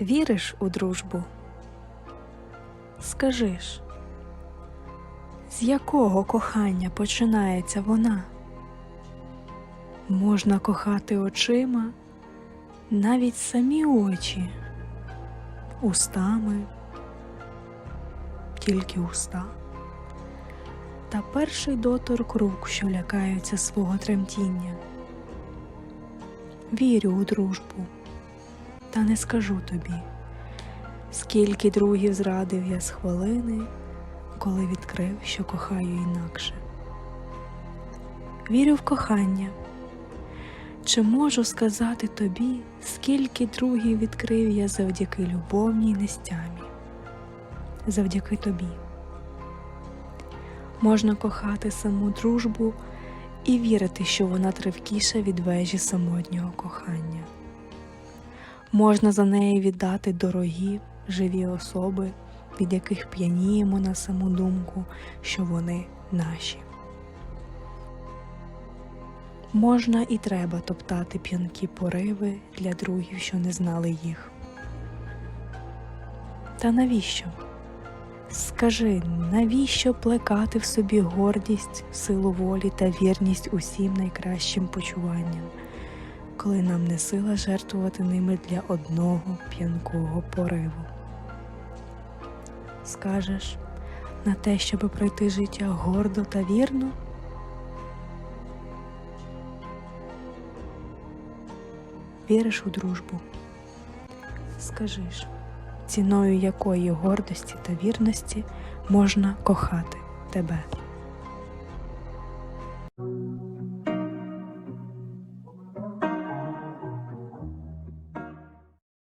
Віриш у дружбу? Скажи ж, з якого кохання починається вона? Можна кохати очима, навіть самі очі, устами, тільки уста, та перший доторк рук, що лякаються свого тремтіння. Вірю у дружбу, та не скажу тобі, скільки другів зрадив я з хвилини, коли відкрив, що кохаю інакше. Вірю в кохання. Чи можу сказати тобі, скільки другів відкрив я завдяки любовній нестямі, завдяки тобі? Можна кохати саму дружбу і вірити, що вона тривкіша від вежі самотнього кохання. Можна за неї віддати дорогі, живі особи, від яких п'яніємо на саму думку, що вони наші. Можна і треба топтати п'янкі пориви для другів, що не знали їх. Та навіщо? Скажи, навіщо плекати в собі гордість, силу волі та вірність усім найкращим почуванням, коли нам не сила жертвувати ними для одного п'янкого пориву? Скажеш на те, щоби пройти життя гордо та вірно? Віриш у дружбу? Скажи ж, ціною якої гордості та вірності можна кохати тебе?